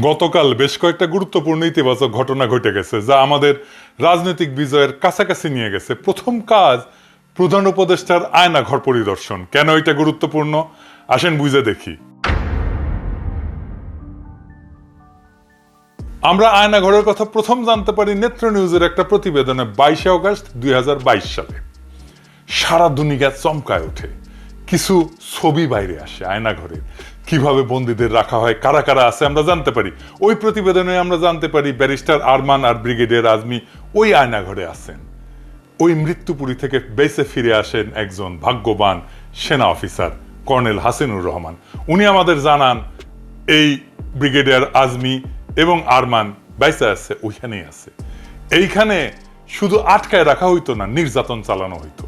গতকাল বেশ কয়েকটা গুরুত্বপূর্ণ ইতিবাচক ঘটনা ঘটে গেছে, যা আমাদের রাজনৈতিক বিজয়ের কাছাকাছি নিয়ে গেছে। প্রথম কাজ, প্রধান উপদেষ্টার আয়না ঘর পরিদর্শন। কেন এটা গুরুত্বপূর্ণ? আসেন বুঝে দেখি। আমরা আয়না ঘরের কথা প্রথম জানতে পারি নেত্র নিউজের একটা প্রতিবেদনে বাইশে অগস্ট দুই হাজার বাইশ সালে। সারা দুনিয়া চমকায় ওঠে। কিছু ছবি বাইরে আসে আয়না ঘরে কীভাবে বন্দীদের রাখা হয়, কারা কারা আছে আমরা জানতে পারি। ওই প্রতিবেদনে আমরা জানতে পারি ব্যারিস্টার আরমান আর ব্রিগেডিয়ার আজমি ওই আয়না ঘরে আছেন। ওই মৃত্যুপুরী থেকে বেঁচে ফিরে আসেন একজন ভাগ্যবান সেনা অফিসার, কর্নেল হাসিনুর রহমান। উনি আমাদের জানান, এই ব্রিগেডিয়ার আজমি এবং আরমান বাইসে আছে, ওইখানেই আছে। এইখানে শুধু আটকায় রাখা হইতো না, নির্যাতন চালানো হইতো।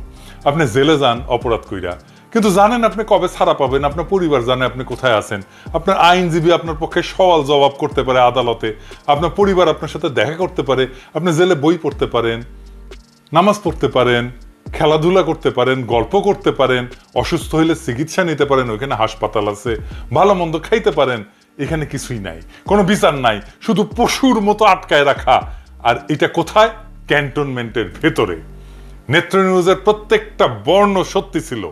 আপনি জেলে যান, অপরাধ কইরা। কিন্তু জানেন আপনি কবে ছাড়া পাবেন? আপনার পরিবার জানে আপনি কোথায় আছেন। আপনার আইনজীবী আপনার পক্ষে সওয়াল জবাব করতে পারে আদালতে। আপনার পরিবার আপনার সাথে দেখা করতে পারে। আপনি জেলে বই পড়তে পারেন, নামাজ পড়তে পারেন, খেলাধুলা করতে পারেন, গল্প করতে পারেন, অসুস্থ হইলে চিকিৎসা নিতে পারেন, ওইখানে হাসপাতাল আছে, ভালো মন্দ খাইতে পারেন, এখানে কিছুই নাই, কোনো বিচার নাই, শুধু পশুর মতো আটকায় রাখা। আর এটা কোথায়? ক্যান্টনমেন্টের ভেতরে। নেত্র নিউজের প্রত্যেকটা বর্ণ সত্যি ছিল।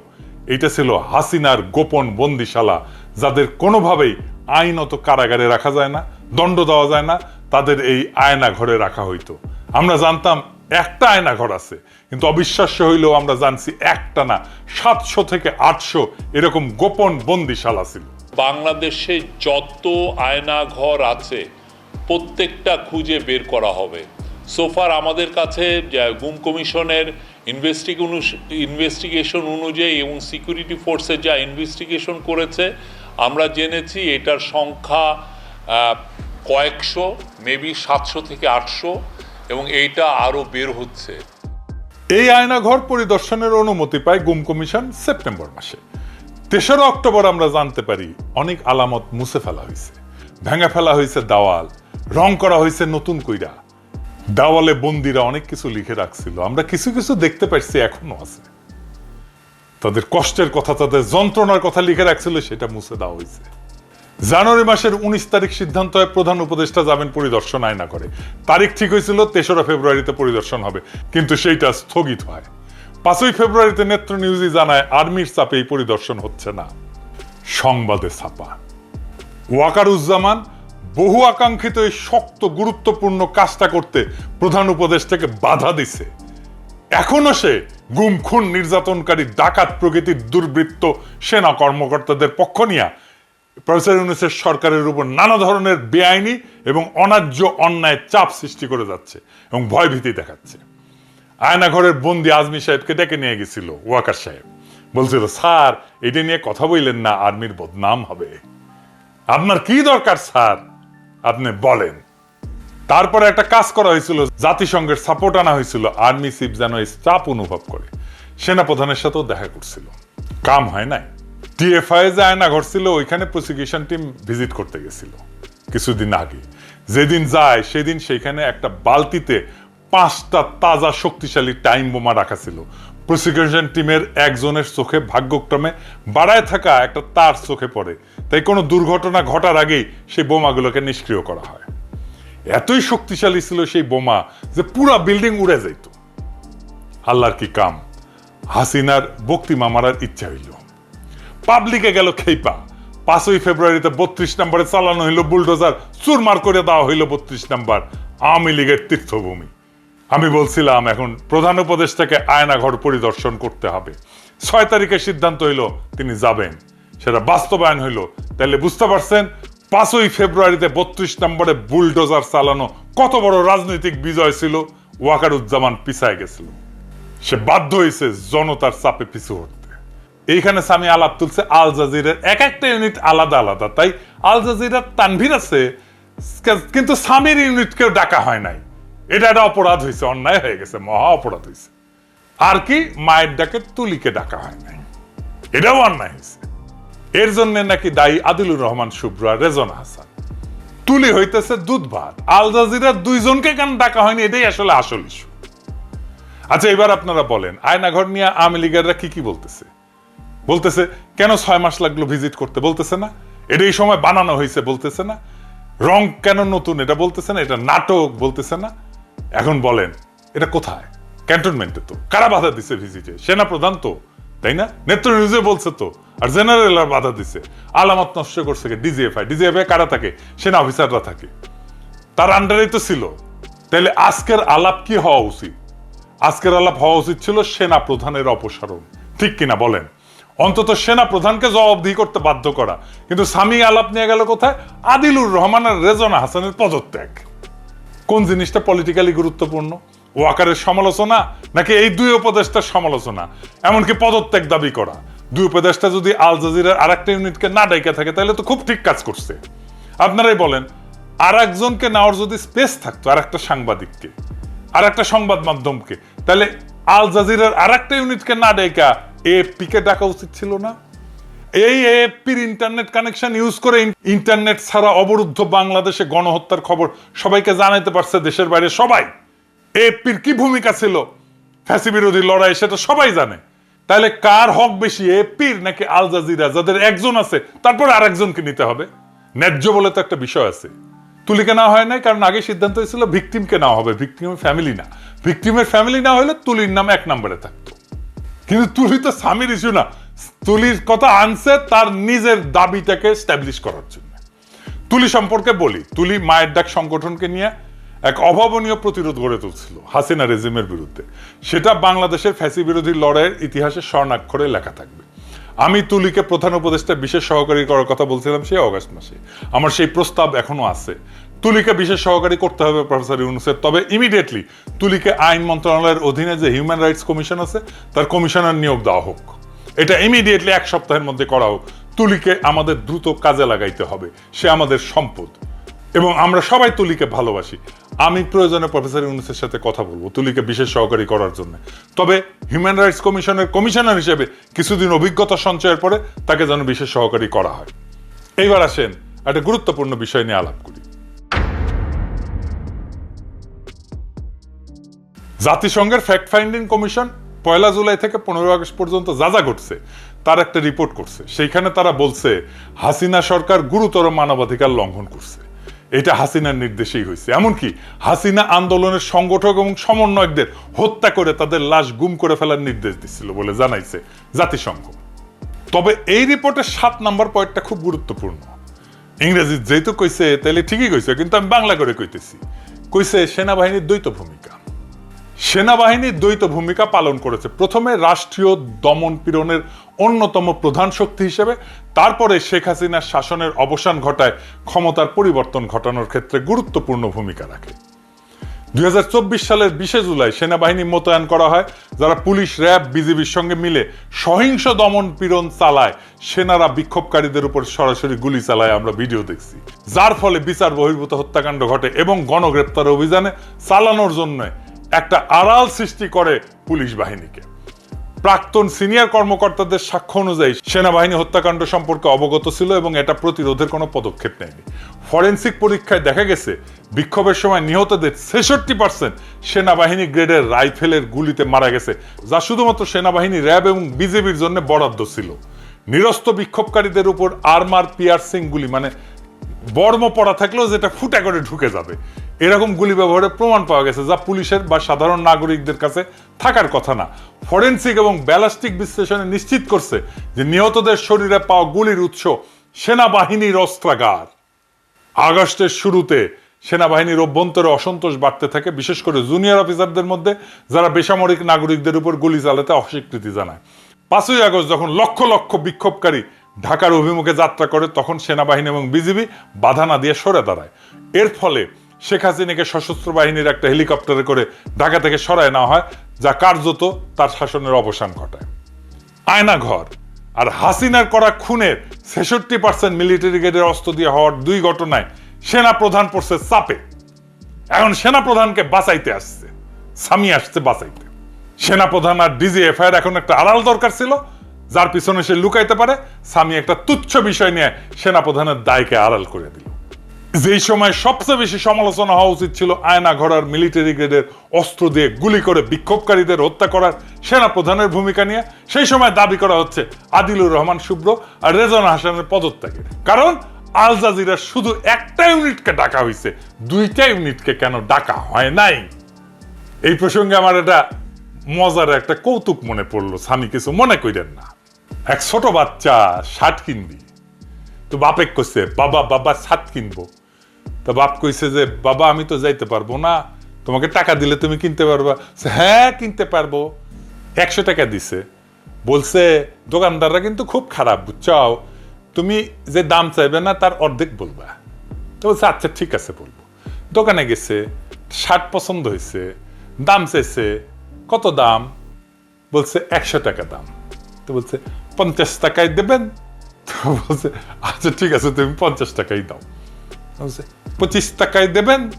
এটা ছিল হাসিনার গোপন বন্দিশালা, যাদের কোনোভাবেই আইনত কারাগারে রাখা যায় না, দণ্ড দেওয়া যায় না, তাদের এই আয়না ঘরে রাখা হইতো। আমরা জানতাম একটা আয়না ঘর আছে, কিন্তু অবিশ্বাস্য হইলেও আমরা জানছি একটা না, সাতশো থেকে আটশো এরকম গোপন বন্দিশালা ছিল। বাংলাদেশে যত আয়না ঘর আছে, প্রত্যেকটা খুঁজে বের করা হবে। সোফার আমাদের কাছে গুম কমিশনের ইনভেস্টিগেশন অনুযায়ী এবং সিকিউরিটি ফোর্সে যা ইনভেস্টিগেশন করেছে, আমরা জেনেছি এটার সংখ্যা কয়েকশো মেবি সাতশো থেকে আটশো, এবং এইটা আরও বের হচ্ছে। এই আয়নাঘর পরিদর্শনের অনুমতি পায় গুম কমিশন সেপ্টেম্বর মাসে। তেসরা অক্টোবর আমরা জানতে পারি, অনেক আলামত মুছে ফেলা হয়েছে। ভেঙে ফেলা হয়েছে দেওয়াল, রং করা হয়েছে নতুন কইরা। দেওয়ালে বন্দিরা অনেক কিছু লিখে রাখছিল। আমরা কিছু কিছু দেখতে পাচ্ছি এখনও আছে। তাদের কষ্টের কথা, তাদের যন্ত্রণার কথা লিখে রাখছিল, সেটা মুছে দেওয়া হয়েছে। জানুয়ারি মাসের উনিশ তারিখ সিদ্ধান্ত হয় প্রধান উপদেষ্টা যাবেন পরিদর্শন আয়না করে। তারিখ ঠিক হয়েছিল, তেসরা ফেব্রুয়ারিতে পরিদর্শন হবে, কিন্তু সেইটা স্থগিত হয়। পাঁচই ফেব্রুয়ারিতে নেত্র নিউজই জানায়, আর্মির চাপে এই পরিদর্শন হচ্ছে না। সংবাদে ছাপা। ওয়াকারুজ্জামান বহু আকাঙ্ক্ষিত এই শক্ত, গুরুত্বপূর্ণ কাজটা করতে প্রধান উপদেষ্টাকে বাধা দিছে। এখনও সে গুম, খুন, নির্যাতনকারী, ডাকাত প্রকৃতির দুর্বৃত্ত সেনা কর্মকর্তাদের পক্ষ নিয়ে প্রফেসর ইউনুসের সরকারের উপর নানা ধরনের বেআইনি এবং অন্যায্য অন্যায় চাপ সৃষ্টি করে যাচ্ছে এবং ভয়ভীতি দেখাচ্ছে। আয়নাঘরের বন্দি আজমি সাহেবকে ডেকে নিয়ে গেছিল ওয়াকার সাহেব। বলছিল, স্যার, এটা নিয়ে কথা বললেন না, আর্মির বদনাম হবে। আপনার কি দরকার, স্যার? আপনি বলেন। তারপরে একটা কাজ করা হয়েছিল, জাতিসংঘের সাপোর্ট আনা হয়েছিল আর্মি চিফ যেন এই চাপ অনুভব করে। সেনাপ্রধানের সাথেও দেখা করছিল। কাম হয় নাই। টিএফআই যে আয়না ঘটছিল, ওইখানে প্রসিকিউশন টিম ভিজিট করতে গেছিল, কিছুদিন আগে। যেদিন যায়, সেদিন সেখানে একটা বালতিতে পাঁচটা তাজা শক্তিশালী টাইম বোমা রাখা ছিল। প্রসিকিউশন টিমের একজনের চোখে ভাগ্যক্রমে বাড়ায় থাকা একটা তার চোখে পড়ে। তাই কোনো দুর্ঘটনা ঘটার আগেই সেই বোমাগুলোকে নিষ্ক্রিয় করা হয়। এতই শক্তিশালী ছিল সেই বোমা যে পুরা বিল্ডিং উড়ে যাইত। আল্লাহর কি কাম? হাসিনার বক্তিমা মারার ইচ্ছা হইল। পাবলিকে গেল খেইপা। পাঁচই ফেব্রুয়ারিতে বত্রিশ নম্বরে চালানো হইল বুলডোজার, চুরমার করে দেওয়া হইল বত্রিশ নম্বর। আওয়ামী লীগের তীর্থভূমি। আমি বলছিলাম, এখন প্রধান উপদেষ্টাকে আয়নাঘর পরিদর্শন করতে হবে। ছয় তারিখে সিদ্ধান্ত হইল তিনি যাবেন। সেটা বাস্তবায়ন হইল। তাহলে বুঝতে পারছেন, পাঁচই ফেব্রুয়ারিতে বত্রিশ নম্বরে বুলডোজার চালানো কত বড় রাজনৈতিক বিজয় ছিল, ওয়াকারুজ্জামান পিছায় গেছিল। সে বাধ্য হয়েছে জনতার চাপে পিছু হটতে। এইখানে স্বামী আলাপ তুলছে আল জাজিরের এক একটা ইউনিট আলাদা আলাদা। তাই আল জাজিরার তানভীর আছে, কিন্তু সামির ইউনিটকেও ডাকা হয় নাই। এটা একটা অপরাধ হয়েছে অন্যায় হয়ে গেছে, মহা অপরাধ হয়েছে আর কি, মায়ের ডাকে তুলিকে ডাকা হয় নাই। এটাও অন্যায় হয়েছে এর জন্য নাকি দায়ী আদিলুর রহমান শুভ্র, রেজন হাসান। তুলি হইতেছে দুধ ভাত আল জাজিরার দুইজনকে কেন ডাকা হয়নি, এটাই আসলে আসল ইস্যু আচ্ছা এবার আপনারা বলেন, আয়নাঘর নিয়ে আওয়ামী লীগেররা কি কি বলতেছে? বলতেছে, কেন ছয় মাস লাগল ভিজিট করতে? বলতেছে না। এটা এই সময় বানানো হয়েছে বলতেছে না। রং কেন নতুন, এটা বলতেছে না। এটা নাটক, বলতেছে না। এখন বলেন, এটা কোথায়? ক্যান্টনমেন্টে তো। কারা বাধা দিছে ভিজিটে সেনা প্রধান তো, তাই না? নেত্র নিউজে বলছে তো, আর জেনারেল আর বাধা দিছে। আলামত নষ্ট করছে ডিজিএফআই ডিজিএফআই কারা থাকে? সেনা অফিসাররা থাকে। তার আন্ডারেই তো ছিল। তাহলে আজকের আলাপ কি হওয়া উচিত? আজকের আলাপ হওয়া উচিত ছিল সেনা প্রধানের অপসারণ। ঠিক কিনা বলেন? অন্তত সেনা প্রধানকে জবাবদিহি করতে বাধ্য করা। কিন্তু স্বামী আলাপ নিয়ে গেল কোথায়? আদিলুর রহমান আর রেজনা হাসানের পদত্যাগ। কোন জিনিসটা পলিটিক্যালি গুরুত্বপূর্ণ? ওয়াকারের সমালোচনা নাকি এই দুই উপদেষ্টার সমালোচনা? এমনকি পদত্যাগ দাবি করা। দুই উপদেষ্টা যদি আল জাজিরার আর একটা ইউনিটকে না ডাইকা থাকে, তাহলে তো খুব ঠিক কাজ করছে। আপনারাই বলেন আর একজনকে নেওয়ার যদি স্পেস থাকতো আর একটা সাংবাদিককে আর একটা সংবাদ মাধ্যমকে, তাহলে আল জাজিরার আর একটা ইউনিটকে না ডাইকা এ পিকে ডাকা উচিত ছিল না? এই এএফপির ইন্টারনেট কানেকশন ইউজ করে ইন্টারনেট ছাড়া অবরুদ্ধ বাংলাদেশে গণহত্যার খবর সবাইকে জানাইতে পারছে দেশের বাইরে সবাই। এএফপির কি ভূমিকা ছিল? ফ্যাসি বিরোধী লড়াই, সেটা সবাই জানে। তাহলে কার হক বেশি এএফপির নাকি আল জাজিরা যাদের একজন আছে, তারপর আর একজনকে নিতে হবে। ন্যায্য বলে তো একটা বিষয় আছে। তুলিকে না হয় নাই, কারণ আগে সিদ্ধান্ত হয়েছিল ভিকটিমকে না হবে। ভিকটিমের ফ্যামিলি না। ভিকটিমের ফ্যামিলি না হলে তুলির নাম এক নম্বরে থাকতো। কিন্তু তুলি তো স্বামীর ইস্যু না। তুলির কথা আনছে, তার নিজের দাবিটাকে স্ট্যাবলিশ করার জন্য। তুলি সম্পর্কে বলি, তুলি মায়ের ডাক সংগঠনকে নিয়ে এক অভাবনীয় প্রতিরোধ গড়ে তুলছিল হাসিনা রেজিমের বিরুদ্ধে। সেটা বাংলাদেশের ফ্যাসি বিরোধী লড়াইয়ের ইতিহাসে স্বর্ণাক্ষরে লেখা থাকবে। আমি তুলিকে প্রধান উপদেষ্টা, বিশেষ সহকারী করার কথা বলছিলাম সেই অগাস্ট মাসে। আমার সেই প্রস্তাব এখনও আছে। তুলিকে বিশেষ সহকারী করতে হবে প্রফেসর ইউনুসের। তবে ইমিডিয়েটলি তুলিকে আইন মন্ত্রণালয়ের অধীনে যে হিউম্যান রাইটস কমিশন আছে, তার কমিশনার নিয়োগ দেওয়া হোক। এটা ইমিডিয়েটলি এক সপ্তাহের মধ্যে করা হোক। তুলিকে আমাদের দ্রুত কাজে লাগাইতে হবে। সে আমাদের সম্পদ। এবং আমরা সবাই তুলিকে ভালোবাসি। আমি প্রয়োজনে প্রফেসর ইউনুসের সাথে কথা বলব, তুলিকে বিশেষ সহকারী করার জন্য। তবে হিউম্যান রাইটস কমিশনের কমিশনার হিসেবে কিছুদিন অভিজ্ঞতা সঞ্চয়ের পরে তাকে যেন বিশেষ সহকারী করা হয়। এইবার আসেন একটা গুরুত্বপূর্ণ বিষয় নিয়ে আলাপ করি। জাতিসংঘের ফ্যাক্ট ফাইন্ডিং কমিশন পয়লা জুলাই থেকে পনেরো আগস্ট পর্যন্ত যা যা ঘটছে, তার একটা রিপোর্ট করছে। সেইখানে তারা বলছে, হাসিনা সরকার গুরুতর মানবাধিকার লঙ্ঘন করছে। এটা হাসিনার নির্দেশেই হয়েছে। এমনকি হাসিনা আন্দোলনের সংগঠক এবং সমন্বয়কদের হত্যা করে তাদের লাশ গুম করে ফেলার নির্দেশ দিচ্ছিল বলে জানাইছে জাতিসংঘ। তবে এই রিপোর্টের সাত নম্বর পয়েন্টটা খুব গুরুত্বপূর্ণ। ইংরেজি যেহেতু কইছে তাহলে ঠিকই কইছে, কিন্তু আমি বাংলা করে কইতেছি। কইছে, সেনাবাহিনীর দ্বৈত ভূমিকা। সেনাবাহিনী দ্বৈত ভূমিকা পালন করেছে। প্রথমে রাষ্ট্রীয় দমন পীড়নের অন্যতম প্রধান শক্তি হিসেবে, তারপরে শেখ হাসিনার শাসনের অবসান ঘটায়, ক্ষমতার পরিবর্তন ঘটানোর ক্ষেত্রে গুরুত্বপূর্ণ ভূমিকা রাখে। দুই সালের বিশে জুলাই সেনাবাহিনী মোতায়েন করা হয়, যারা পুলিশ, র্যাব, বিজিবির সঙ্গে মিলে সহিংস দমন পীড়ন চালায়। সেনারা বিক্ষোভকারীদের উপর সরাসরি গুলি চালায়, আমরা ভিডিও দেখছি। যার ফলে বিচার, বহির্ভূত হত্যাকাণ্ড ঘটে এবং গণগ্রেপ্তার অভিযানে চালানোর জন্য একটা আড়াল সৃষ্টি করে পুলিশ বাহিনীকে। প্রাক্তন সিনিয়র কর্মকর্তাদের সাক্ষ্য অনুযায়ী সেনাবাহিনী হত্যাকাণ্ড সম্পর্কে অবগত ছিল এবং এটা প্রতিরোধের কোনো পদক্ষেপ নেয়নি। ফরেন্সিক পরীক্ষায় দেখা গেছে, বিক্ষোভের সময় নিহতদের ছেষট্টি পার্সেন্ট সেনাবাহিনী গ্রেডের রাইফেলের গুলিতে মারা গেছে, যা শুধুমাত্র সেনাবাহিনী, র্যাব এবং বিজেপির জন্য বরাদ্দ ছিল। নিরস্ত বিক্ষোভকারীদের উপর আর্মার পিয়ার্সিং গুলি মানে বর্ম পড়া থাকলেও যেটা ফুটা করে ঢুকে যাবে। এরকম গুলি ব্যবহারের প্রমাণ পাওয়া গেছে যা পুলিশের বা সাধারণ নাগরিকদের কাছে থাকার কথা না। ফরেন্সিক এবং ব্যালাস্টিক বিশ্লেষণে নিশ্চিত করছে যে নিহতদের শরীরে পাওয়া গুলির উৎস সেনাবাহিনীর অস্ত্রাগার। আগস্টের শুরুতে সেনাবাহিনীর অভ্যন্তরে অসন্তোষ বাড়তে থাকে, বিশেষ করে জুনিয়র অফিসারদের মধ্যে যারা বেসামরিক নাগরিকদের উপর গুলি চালাতে অস্বীকৃতি জানায়। পাঁচই আগস্ট যখন লক্ষ লক্ষ বিক্ষোভকারী ঢাকার অভিমুখে যাত্রা করে, তখন সেনাবাহিনী এবং বিজিবি বাধা না দিয়ে সরে দাঁড়ায়। এর ফলে শেখ হাসিনাকে সশস্ত্র বাহিনীর একটা হেলিকপ্টারে করে ঢাকা থেকে সরায় নেওয়া হয়, যা কার্যত তার শাসনের অবসান ঘটায়। আয়নাঘর আর হাসিনার করা খুনের ছেষট্টি পার্সেন্ট মিলিটারি গ্রেডের অস্ত্র দিয়ে হওয়ার দুই ঘটনায় সেনা প্রধান পড়ছে চাপে। এখন সেনা প্রধানকে বাঁচাইতে আসছে, স্বামী আসছে বাঁচাইতে। সেনা প্রধান আর ডিজিএফআই এর এখন একটা আড়াল দরকার ছিল, যার পিছনে সে লুকাইতে পারে। স্বামী একটা তুচ্ছ বিষয় নিয়ে সেনা প্রধানের দায়কে আড়াল করে দিল। যেই সময় সবচেয়ে বেশি সমালোচনা হওয়া উচিত ছিল আয়না ঘোড়ার মিলিটারি গ্রেডের অস্ত্র দিয়ে গুলি করে বিক্ষোভকারীদের হত্যা করার সেনা প্রধানের ভূমিকা নিয়ে, সেই সময় দাবি করা হচ্ছে আদিলুর রহমান শুভ্র আর রেজন হাসানের পদত্যাগের। কারণ আল জাজিরা শুধু একটা ইউনিটকে ডাকা হয়েছে, দুইটা ইউনিটকে কেন ডাকা হয় নাই? এই প্রসঙ্গে আমার এটা মজার একটা কৌতুক মনে পড়ল, স্বামী কিছু মনে কইরেন না। এক ছোট বাচ্চা শার্ট কিনবি, তো বাপে কইছে, বাবা বাবা, শার্ট কিনবো। তা বাপ কইছে যে, বাবা, আমি তো যাইতে পারব না। তোমাকে টাকা দিলে তুমি কিনতে পারবা। হ্যাঁ কিনতে পারব। একশো টাকা দিছে। বলছে, দোকানদাররা কিন্তু খুব খারাপ, বুঝছাও। তুমি যে দাম চাইবে না, তার অর্ধেক বলবা। তো বলছে আচ্ছা ঠিক আছে, বলব। দোকানে গেছে, শার্ট পছন্দ হয়েছে, দাম চাইছে, কত দাম? বলছে, একশো টাকা দাম। তো বলছে, পঞ্চাশ টাকায় দেবেন? তো বলছে আচ্ছা ঠিক আছে, তুমি পঞ্চাশ টাকাই দাও। বলছে পঁচিশ টাকায় দেবেন।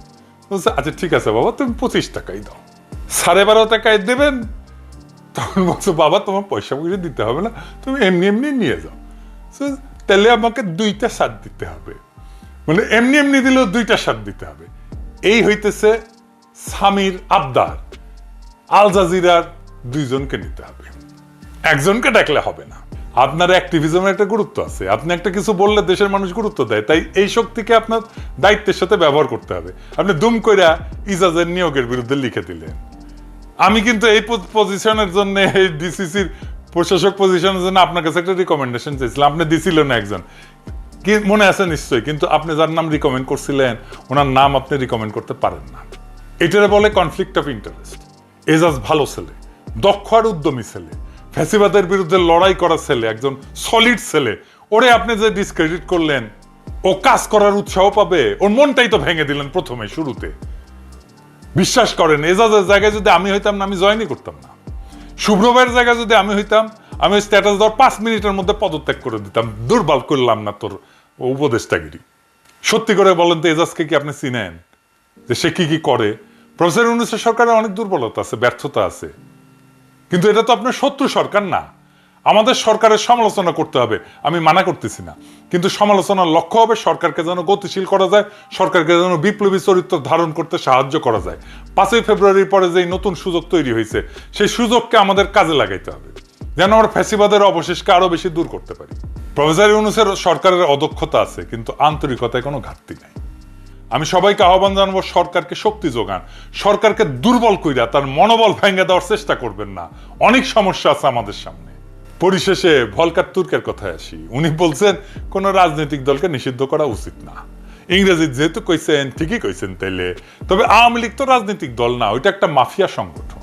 বলছে আচ্ছা ঠিক আছে বাবা, তুমি পঁচিশ টাকাই দাও। সাড়ে বারো টাকায় দেবেন। তখন বলছে, বাবা, তোমার পয়সা পয়সা দিতে হবে না, তুমি এমনি এমনি নিয়ে যাও। তাহলে আমাকে দুইটা শার্ট দিতে হবে। মানে এমনি এমনি দিলেও দুইটা শার্ট দিতে হবে। এই হইতেছে স্বামীর আবদার। আল জাজিরার দুইজনকে নিতে হবে। একজনকে ডাকলে হবে না। আপনার অ্যাক্টিভিজমের একটা গুরুত্ব আছে। আপনি একটা কিছু বললে দেশের মানুষ গুরুত্ব দেয়। তাই এই শক্তিকে আপনার দায়িত্বের সাথে ব্যবহার করতে হবে। আপনি দুম কইরা ইজাজের নিয়োগের বিরুদ্ধে লিখে দিলেন। আমি কিন্তু এই পজিশনের জন্য, এই ডিসিসির প্রশাসক পজিশনের জন্য আপনার কাছে একটা রিকমেন্ডেশন চাইছিলাম। আপনি দিছিলেন না একজন। মনে আছে নিশ্চয়ই, কিন্তু আপনি যার নাম রিকমেন্ড করছিলেন, ওনার নাম আপনি রিকমেন্ড করতে পারেন না। এটারে বলে কনফ্লিক্ট অফ ইন্টারেস্ট এজাজ ভালো ছেলে, দক্ষ আর উদ্যমী ছেলে। ফ্যাসিবাদের বিরুদ্ধে লড়াই করা ছেলে, একজন সলিড ছেলে। ওরে আপনি যে ডিসক্রেডিট করলেন, ও কাজ করার উৎসাহ পাবে, ওর মনটাই তো ভেঙে দিলেন প্রথমে, শুরুতে। বিশ্বাস করেন, এজাজের জায়গায় যদি আমি হইতাম না, আমি জয়েনই করতাম না। শুভ্রভাইয়ের জায়গায় যদি আমি হইতাম, আমি স্ট্যাটাস দেওয়ার পাঁচ মিনিটের মধ্যে পদত্যাগ করে দিতাম। দুর্বল করলাম না তোর উপদেষ্টাগিরি। সত্যি করে বলেন তো, এজাজকে কি আপনি চিনেন? যে সে কি কি করে? প্রফেসর ইউনুসের সরকারের অনেক দুর্বলতা আছে, ব্যর্থতা আছে। কিন্তু এটা তো আপনার শত্রু সরকার না। আমাদের সরকারের সমালোচনা করতে হবে, আমি মানা করতেছি না। কিন্তু সমালোচনার লক্ষ্য হবে সরকারকে যেন গতিশীল করা যায়, সরকারকে যেন বিপ্লবী চরিত্র ধারণ করতে সাহায্য করা যায়। পাঁচই ফেব্রুয়ারির পরে যে নতুন সুযোগ তৈরি হয়েছে, সেই সুযোগকে আমাদের কাজে লাগাইতে হবে। যেন আমরা ফ্যাসিবাদের অবশেষকে আরও বেশি দূর করতে পারি। প্রফেসর ইউনুসের সরকারের অদক্ষতা আছে, কিন্তু আন্তরিকতায় কোনো ঘাটতি নাই। আমি সবাইকে আহ্বান জানাব, সরকারকে শক্তি যোগান। সরকারকে দুর্বল কইরা তার মনোবল ভেঙে দেওয়ার চেষ্টা করবেন না। অনেক সমস্যা আছে আমাদের সামনে। পরিশেষে ভলকার তুর্কের কথায় আসি। উনি বলছেন, কোন রাজনৈতিক দলকে নিষিদ্ধ করা উচিত না। ইংরেজি যেহেতু কইছেন, ঠিকই কইছেন তাইলে। তবে আওয়ামী লীগ তো রাজনৈতিক দল না, ওইটা একটা মাফিয়া সংগঠন।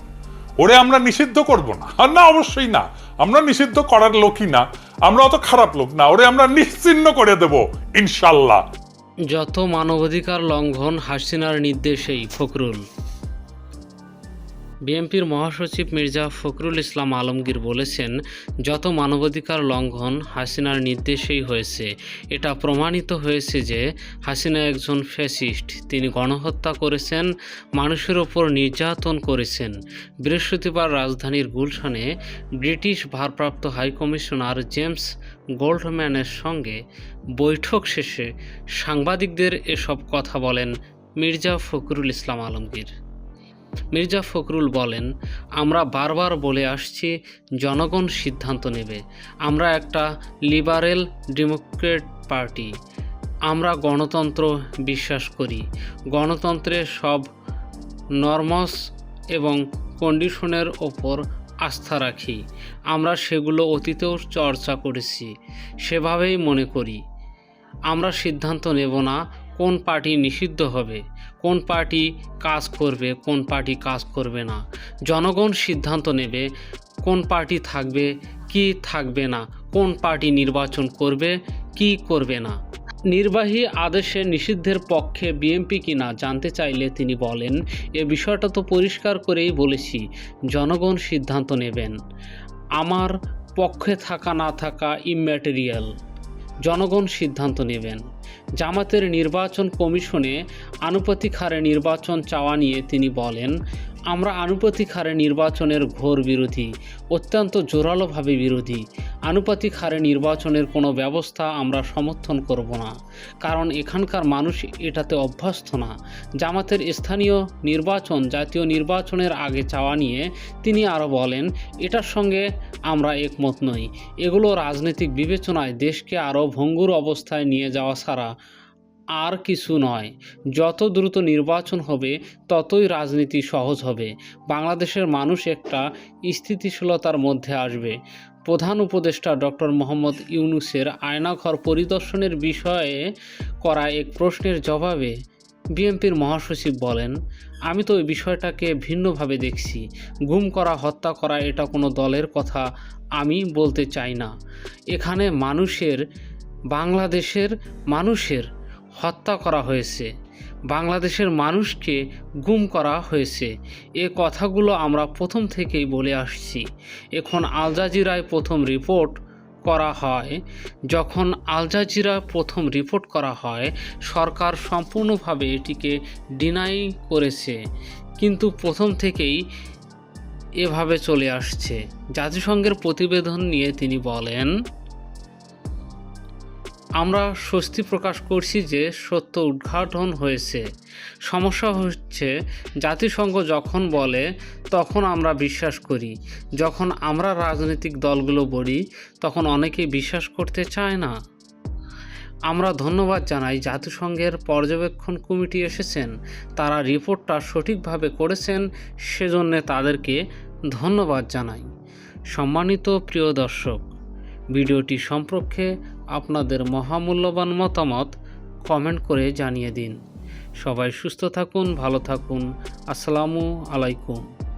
ওরে আমরা নিষিদ্ধ করব না। আর না, অবশ্যই না। আমরা নিষিদ্ধ করার লোকই না। আমরা অত খারাপ লোক না। ওরে আমরা নিশ্চিন্ন করে দেব, ইনশাল্লাহ। যত মানবাধিকার লঙ্ঘন হাসিনার নির্দেশেই ফখরুল। বিএনপির মহাসচিব মির্জা ফখরুল ইসলাম আলমগীর বলেছেন, যত মানবাধিকার লঙ্ঘন হাসিনার নির্দেশেই হয়েছে, এটা প্রমাণিত হয়েছে যে হাসিনা একজন ফ্যাসিস্ট। তিনি গণহত্যা করেছেন, মানুষের ওপর নির্যাতন করেছেন। বৃহস্পতিবার রাজধানীর গুলশানে ব্রিটিশ ভারপ্রাপ্ত হাইকমিশনার জেমস গোল্ডম্যানের সঙ্গে বৈঠক শেষে সাংবাদিকদের এসব কথা বলেন মির্জা ফখরুল ইসলাম আলমগীর। মির্জা ফখরুল বলেন, আমরা বারবার বলে আসছি, জনগণ সিদ্ধান্ত নেবে। আমরা একটা লিবারেল ডেমোক্রেট পার্টি। আমরা গণতন্ত্র বিশ্বাস করি। গণতন্ত্রের সব নর্মস এবং কন্ডিশনের ওপর আস্থা রাখি। আমরা সেগুলো অতীতেও চর্চা করেছি। সেভাবেই মনে করি। আমরা সিদ্ধান্ত নেব না কোন পার্টি নিষিদ্ধ হবে, কোন পার্টি কাজ করবে, কোন পার্টি কাজ করবে না। জনগণ সিদ্ধান্ত নেবে কোন পার্টি থাকবে, কি থাকবে না, কোন পার্টি নির্বাচন করবে, কি করবে না। নির্বাহী আদেশে নিষিদ্ধের পক্ষে বিএনপি কিনা জানতে চাইলে তিনি বলেন, এ বিষয়টা তো পরিষ্কার করেই বলেছি, জনগণ সিদ্ধান্ত নেবেন। আমার পক্ষে থাকা না থাকা ইম্যাটেরিয়াল জনগণ সিদ্ধান্ত নেবেন। জামাতের নির্বাচন কমিশনে আনুপাতিক হারে নির্বাচন চাওয়া নিয়ে তিনি বলেন আমরা আনুপাতিক হারে নির্বাচনের ঘোর বিরোধী, অত্যন্ত জোরালোভাবে বিরোধী। আনুপাতিক হারে নির্বাচনের কোনো ব্যবস্থা আমরা সমর্থন করব না, কারণ এখানকার মানুষ এটাতে অভ্যস্ত না। জামাতের স্থানীয় নির্বাচন, জাতীয় নির্বাচনের আগে চাওয়া নিয়ে তিনি আরও বলেন, এটার সঙ্গে আমরা একমত নই। এগুলো রাজনৈতিক বিবেচনায় দেশকে আরও ভঙ্গুর অবস্থায় নিয়ে যাওয়া ছাড়া আর কিছু নয়। যত দ্রুত নির্বাচন হবে, ততই রাজনীতি সহজ হবে। বাংলাদেশের মানুষ একটা স্থিতিশীলতার মধ্যে আসবে। প্রধান উপদেষ্টা ডক্টর মোহাম্মদ ইউনুসের আয়নাঘর পরিদর্শনের বিষয়ে করা এক প্রশ্নের জবাবে বিএনপির মহাসচিব বলেন, আমি তো ওই বিষয়টাকে ভিন্নভাবে দেখছি। গুম করা, হত্যা করা, এটা কোনো দলের কথা আমি বলতে চাই না। এখানে মানুষের, বাংলাদেশের মানুষের হত্যা করা হয়েছে। বাংলাদেশের মানুষকে গুম করা হয়েছে। এ কথাগুলো আমরা প্রথম থেকেই বলে আসছি। এখন আল জাজিরায় প্রথম রিপোর্ট করা হয়। যখন আল জাজিরা প্রথম রিপোর্ট করা হয়, সরকার সম্পূর্ণভাবে এটিকে ডিনাই করেছে। কিন্তু প্রথম থেকেই এভাবে চলে আসছে। জাতিসংঘের প্রতিবেদন নিয়ে তিনি বলেন আমরা স্বস্তি প্রকাশ করছি যে সত্য উদ্ঘাটন হয়েছে। সমস্যা হচ্ছে, জাতিসংঘ যখন বলে, তখন আমরা বিশ্বাস করি। যখন আমরা রাজনৈতিক দলগুলো বলি, তখন অনেকেই বিশ্বাস করতে চায় না। আমরা ধন্যবাদ জানাই জাতিসংঘের পর্যবেক্ষণ কমিটি এসেছেন। তারা রিপোর্টটা সঠিকভাবে করেছেন, সেজন্য তাদেরকে ধন্যবাদ জানাই। সম্মানিত প্রিয় দর্শক, ভিডিওটি সম্পর্কে আপনাদের মহামূল্যবান মতামত কমেন্ট করে জানিয়ে দিন। সবাই সুস্থ থাকুন ভালো থাকুন। আসসালামু আলাইকুম।